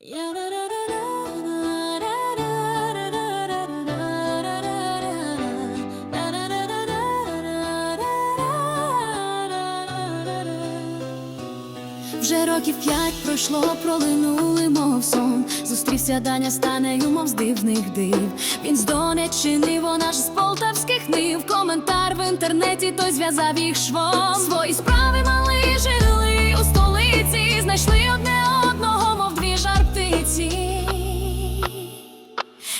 Вже років п'ять пройшло, пролинули, мов сон. Зустрівся Даня з Танею, мов з дивних див. Він з Донеччини, вона ж з полтавських нив. Коментар в інтернеті той зв'язав їх швом. Свої справи мали, жили у столиці,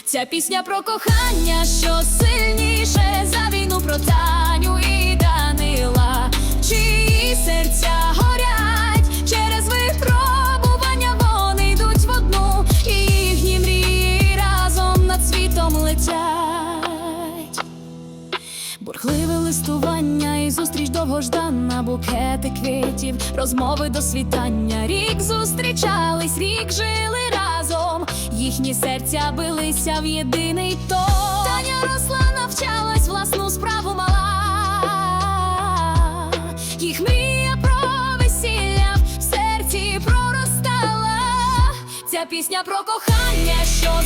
Ця пісня про кохання, що сильніше за війну про Таню і Данила, чиї серця горять через випробування, вони йдуть в одну, і їхні мрії разом над світом летять. Бурхливе листування і зустріч довгождана, букети квітів, розмови до світання. Рік зустрічались, рік жили разом. Їхні серця билися в єдиний то. Таня росла, навчалась, власну справу мала. Їх мрія про весілля в серці проростала. Ця пісня про кохання, що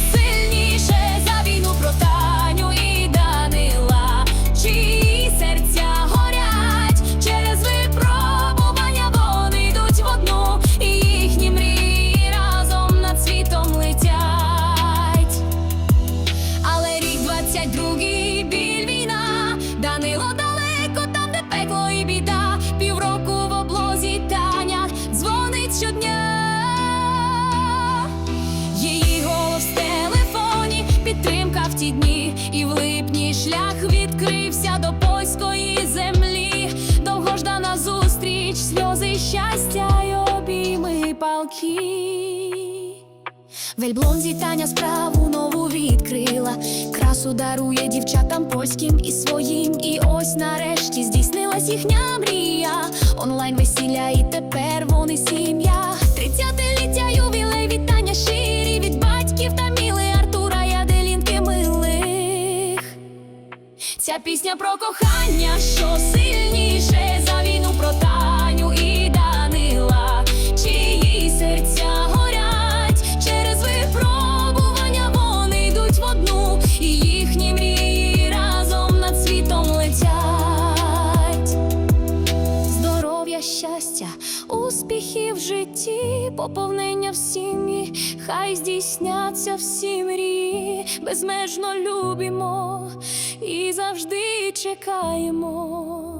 липні шлях відкрився до польської землі. Довгождана зустріч, сльози щастя й обійми палки. В Ельблонзі Таня справу нову відкрила. Красу дарує дівчатам польським і своїм. І ось нарешті здійснилась їхня мрія. Онлайн весілля, і тепер вони сім'я. Ця пісня про кохання, що сильніше за війну про Таню і Данила, чиї серця горять через випробування, вони йдуть в одну, і їхні мрії разом над світом летять. Здоров'я, щастя, успіхи в житті, поповнення в сім'ї, хай здійсняться всі мрії, безмежно любимо і завжди чекаємо.